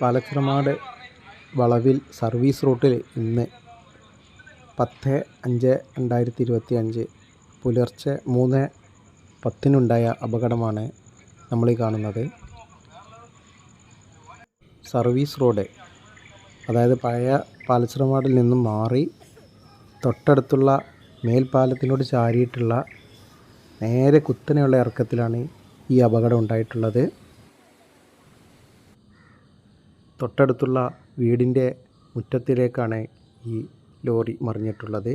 പാലച്ചിറമാട് വളവിൽ സർവീസ് റൂട്ടിൽ ഇന്ന് പത്ത് അഞ്ച് രണ്ടായിരത്തി ഇരുപത്തി അഞ്ച് പുലർച്ചെ മൂന്ന് പത്തിനുണ്ടായ അപകടമാണ് നമ്മൾ ഈ കാണുന്നത്. സർവീസ് റോഡ് അതായത് പഴയ പാലച്ചിറമാടിൽ നിന്നും മാറി തൊട്ടടുത്തുള്ള മേൽപ്പാലത്തിനോട് ചാരിയിട്ടുള്ള നേരെ കുത്തനെയുള്ള ഇറക്കത്തിലാണ് ഈ അപകടം ഉണ്ടായിട്ടുള്ളത്. തൊട്ടടുത്തുള്ള വീടിന്റെ മുറ്റത്തിലേക്കാണ് ഈ ലോറി മറിഞ്ഞിട്ടുള്ളത്.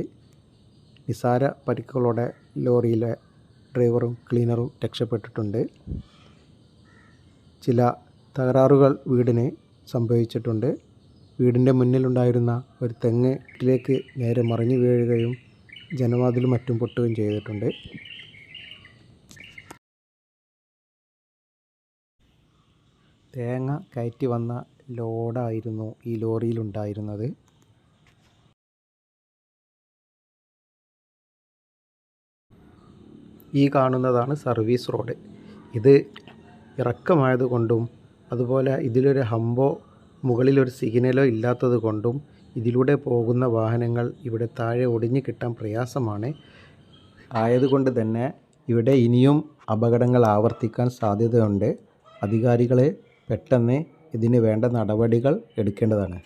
നിസാര പരിക്കുകളോടെ ലോറിയിലെ ഡ്രൈവറും ക്ലീനറും രക്ഷപ്പെട്ടിട്ടുണ്ട്. ചില തകരാറുകൾ വീടിന് സംഭവിച്ചിട്ടുണ്ട്. വീടിന്റെ മുന്നിലുണ്ടായിരുന്ന ഒരു തെങ്ങ് വീട്ടിലേക്ക് നേരെ മറിഞ്ഞു വീഴുകയും ജനവാതിലും മറ്റും പൊട്ടുകയും ചെയ്തിട്ടുണ്ട്. തേങ്ങ കയറ്റി വന്ന ലോഡായിരുന്നു ഈ ലോറിയിലുണ്ടായിരുന്നത്. ഈ കാണുന്നതാണ് സർവീസ് റോഡ്. ഇത് ഇറക്കമായതുകൊണ്ടും അതുപോലെ ഇതിലൊരു ഹമ്പോ മുകളിലൊരു സിഗ്നലോ ഇല്ലാത്തത് കൊണ്ടും ഇതിലൂടെ പോകുന്ന വാഹനങ്ങൾ ഇവിടെ താഴെ ഒടിഞ്ഞു കിട്ടാൻ പ്രയാസമാണ്. ആയതുകൊണ്ട് തന്നെ ഇവിടെ ഇനിയും അപകടങ്ങൾ ആവർത്തിക്കാൻ സാധ്യതയുണ്ട്. അധികാരികളെ പെട്ടെന്ന് ഇതിന് വേണ്ട നടപടികൾ എടുക്കേണ്ടതാണ്.